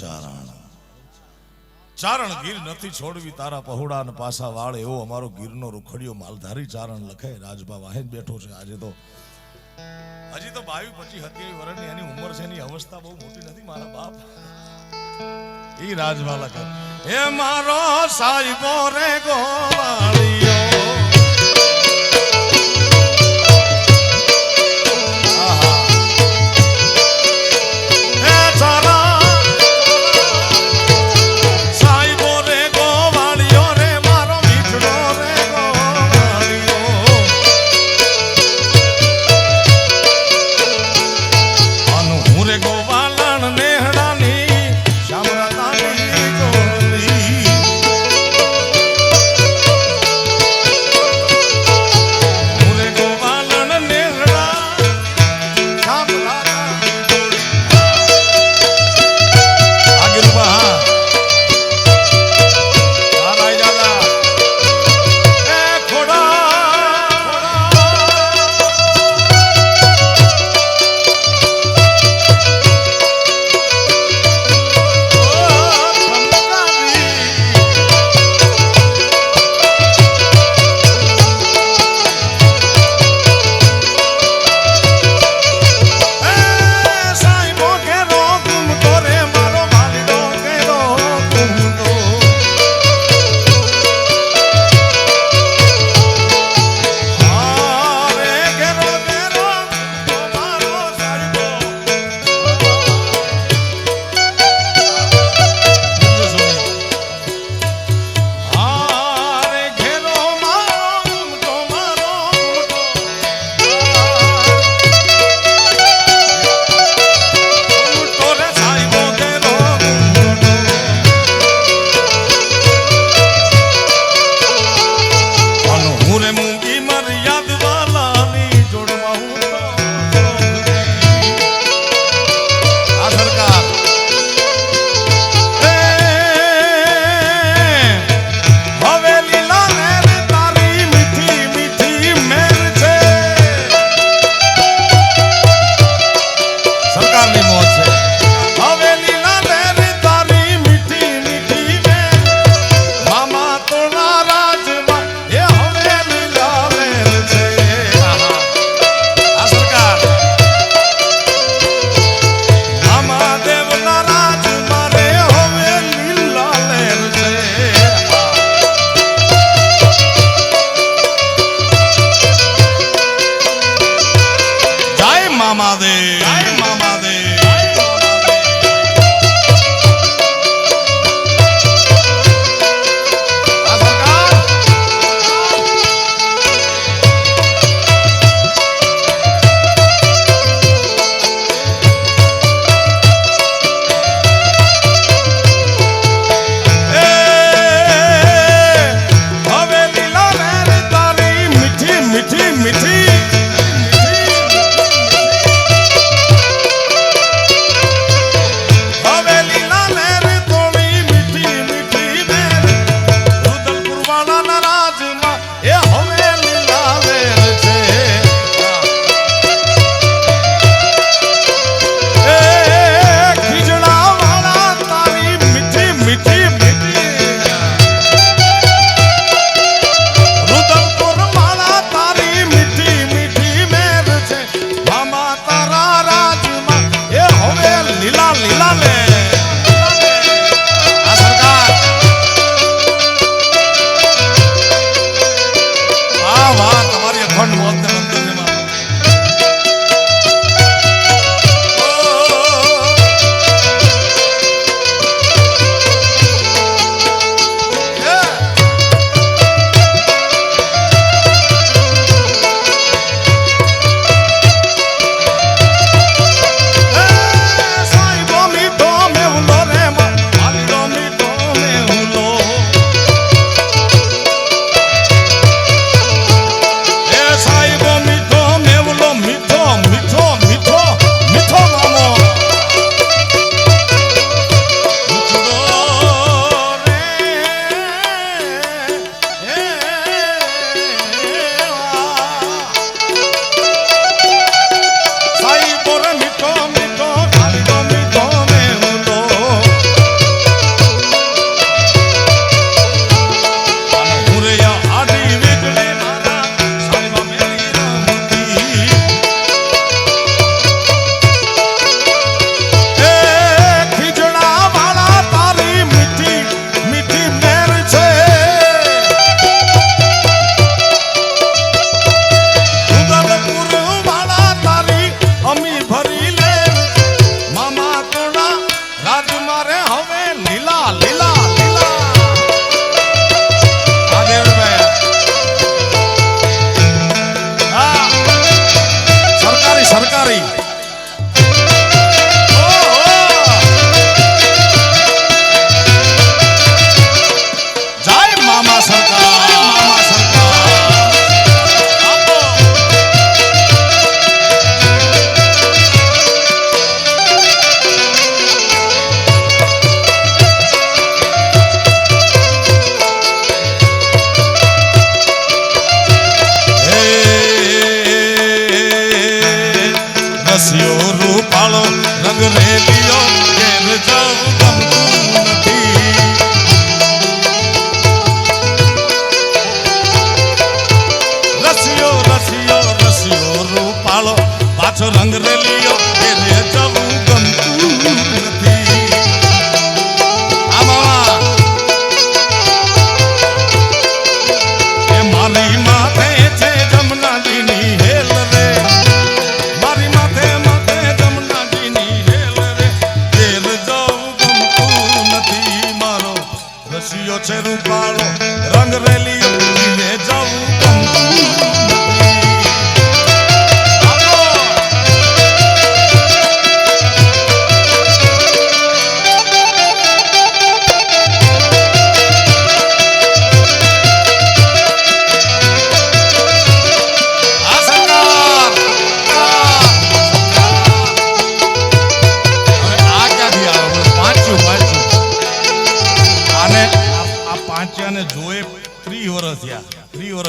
ચારણ. ચારણ ગીર નથી છોડવી, તારા પહોડા ને પાસા વાળ એવો અમારો ગીરનો રૂખડિયો માલધારી ચારણ લખે. રાજભા વાહે બેઠો છે. આજે તો હજી તો બાવી પચી હતી વર્ષની એની ઉંમર છે, એની અવસ્થા બહુ મોટી નથી, મારા બાપ. એ રાજભા લખે એ મારો સાહેબો રે ગોવાળી.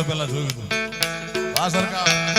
પહેલા જોયું હતું. આ સરકાર